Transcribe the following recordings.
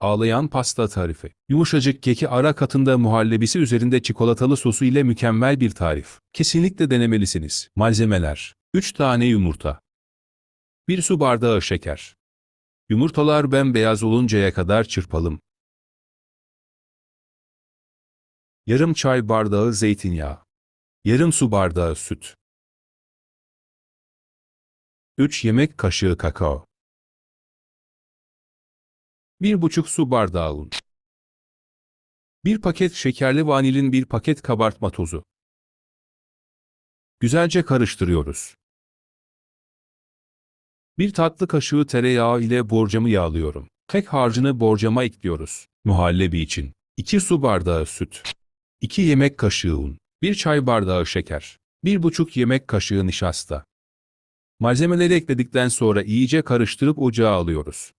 Ağlayan pasta tarifi. Yumuşacık keki ara katında muhallebisi üzerinde çikolatalı sosu ile mükemmel bir tarif. Kesinlikle denemelisiniz. Malzemeler. 3 tane yumurta. 1 su bardağı şeker. Yumurtalar bembeyaz oluncaya kadar çırpalım. Yarım çay bardağı zeytinyağı. Yarım su bardağı süt. 3 yemek kaşığı kakao. 1,5 su bardağı un. 1 paket şekerli vanilin 1 paket kabartma tozu. Güzelce karıştırıyoruz. 1 tatlı kaşığı tereyağı ile borcamı yağlıyorum. Kek harcını borcama ekliyoruz. Muhallebi için 2 su bardağı süt. 2 yemek kaşığı un. 1 çay bardağı şeker. 1,5 yemek kaşığı nişasta. Malzemeleri ekledikten sonra iyice karıştırıp ocağa alıyoruz.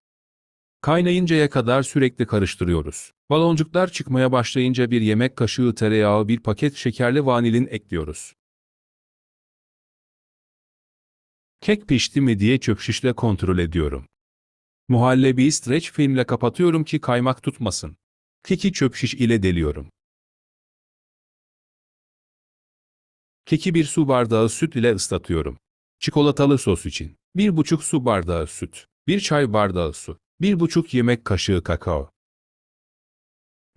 Kaynayıncaya kadar sürekli karıştırıyoruz. Baloncuklar çıkmaya başlayınca bir yemek kaşığı tereyağı, bir paket şekerli vanilin ekliyoruz. Kek pişti mi diye çöp şişle kontrol ediyorum. Muhallebiyi streç filmle kapatıyorum ki kaymak tutmasın. Keki çöp şiş ile deliyorum. Keki bir su bardağı süt ile ıslatıyorum. Çikolatalı sos için 1,5 su bardağı süt, 1 çay bardağı su, 1,5 yemek kaşığı kakao,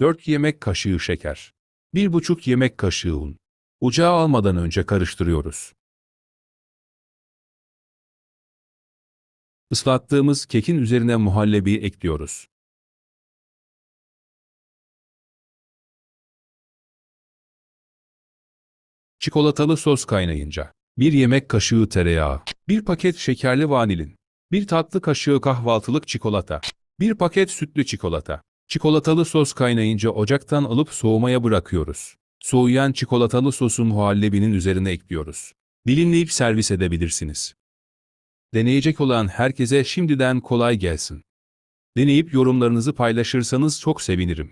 4 yemek kaşığı şeker, 1,5 yemek kaşığı un. Ocağa almadan önce karıştırıyoruz. Islattığımız kekin üzerine muhallebiyi ekliyoruz. Çikolatalı sos kaynayınca 1 yemek kaşığı tereyağı, 1 paket şekerli vanilin, 1 tatlı kaşığı kahvaltılık çikolata, 1 paket sütlü çikolata. Çikolatalı sos kaynayınca ocaktan alıp soğumaya bırakıyoruz. Soğuyan çikolatalı sosu muhallebinin üzerine ekliyoruz. Dilimleyip servis edebilirsiniz. Deneyecek olan herkese şimdiden kolay gelsin. Deneyip yorumlarınızı paylaşırsanız çok sevinirim.